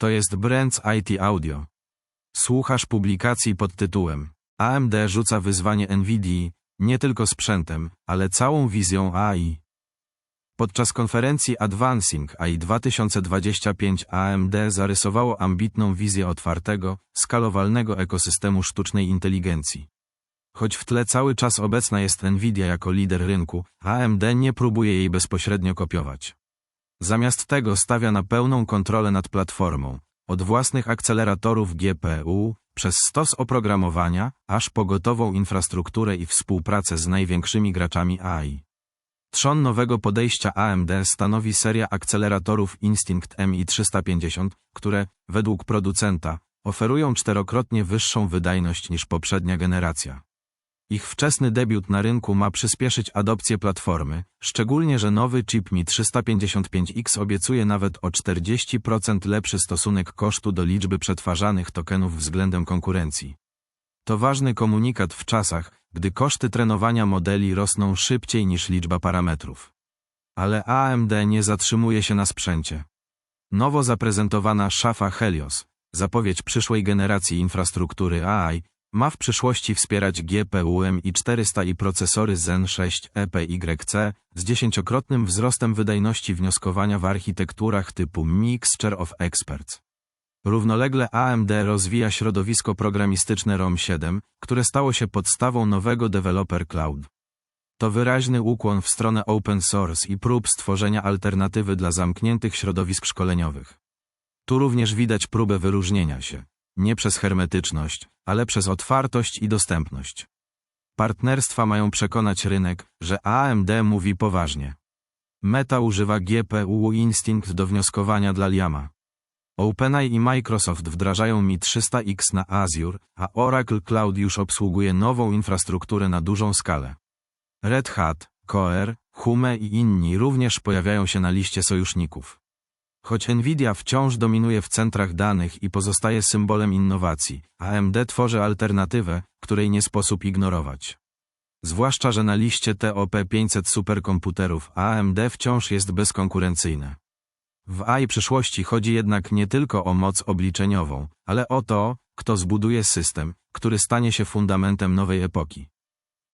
To jest Brands IT Audio. Słuchasz publikacji pod tytułem AMD rzuca wyzwanie NVIDII nie tylko sprzętem, ale całą wizją AI. Podczas konferencji Advancing AI 2025 AMD zarysowało ambitną wizję otwartego, skalowalnego ekosystemu sztucznej inteligencji. Choć w tle cały czas obecna jest Nvidia jako lider rynku, AMD nie próbuje jej bezpośrednio kopiować. Zamiast tego stawia na pełną kontrolę nad platformą, od własnych akceleratorów GPU, przez stos oprogramowania, aż po gotową infrastrukturę i współpracę z największymi graczami AI. Trzon nowego podejścia AMD stanowi seria akceleratorów Instinct MI350, które, według producenta, oferują czterokrotnie wyższą wydajność niż poprzednia generacja. Ich wczesny debiut na rynku ma przyspieszyć adopcję platformy, szczególnie że nowy chip Mi 355X obiecuje nawet o 40% lepszy stosunek kosztu do liczby przetwarzanych tokenów względem konkurencji. To ważny komunikat w czasach, gdy koszty trenowania modeli rosną szybciej niż liczba parametrów. Ale AMD nie zatrzymuje się na sprzęcie. Nowo zaprezentowana szafa Helios, zapowiedź przyszłej generacji infrastruktury AI, ma w przyszłości wspierać GPU MI400 i procesory Zen 6 EPYC z dziesięciokrotnym wzrostem wydajności wnioskowania w architekturach typu Mixture of Experts. Równolegle AMD rozwija środowisko programistyczne ROM 7, które stało się podstawą nowego Developer Cloud. To wyraźny ukłon w stronę open source i prób stworzenia alternatywy dla zamkniętych środowisk szkoleniowych. Tu również widać próbę wyróżnienia się nie przez hermetyczność, ale przez otwartość i dostępność. Partnerstwa mają przekonać rynek, że AMD mówi poważnie. Meta używa GPU Instinct do wnioskowania dla Liama. OpenAI i Microsoft wdrażają Mi 300X na Azure, a Oracle Cloud już obsługuje nową infrastrukturę na dużą skalę. Red Hat, Coer, Hume i inni również pojawiają się na liście sojuszników. Choć Nvidia wciąż dominuje w centrach danych i pozostaje symbolem innowacji, AMD tworzy alternatywę, której nie sposób ignorować. Zwłaszcza, że na liście TOP 500 superkomputerów AMD wciąż jest bezkonkurencyjne. W AI przyszłości chodzi jednak nie tylko o moc obliczeniową, ale o to, kto zbuduje system, który stanie się fundamentem nowej epoki.